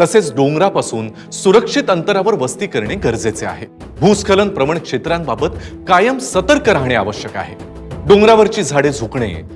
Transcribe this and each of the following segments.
तसेच डोंगरापासून सुरक्षित अंतरावर वस्ती करणे गरजेचे आहे. भूस्खलन प्रवण क्षेत्रांबाबत कायम सतर्क राहणे आवश्यक आहे. डोंगरावरची झाडे झुकणे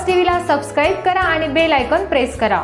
रोजच्या टीव्हीला सबस्क्राईब करा आणि बेल आयकॉन प्रेस करा.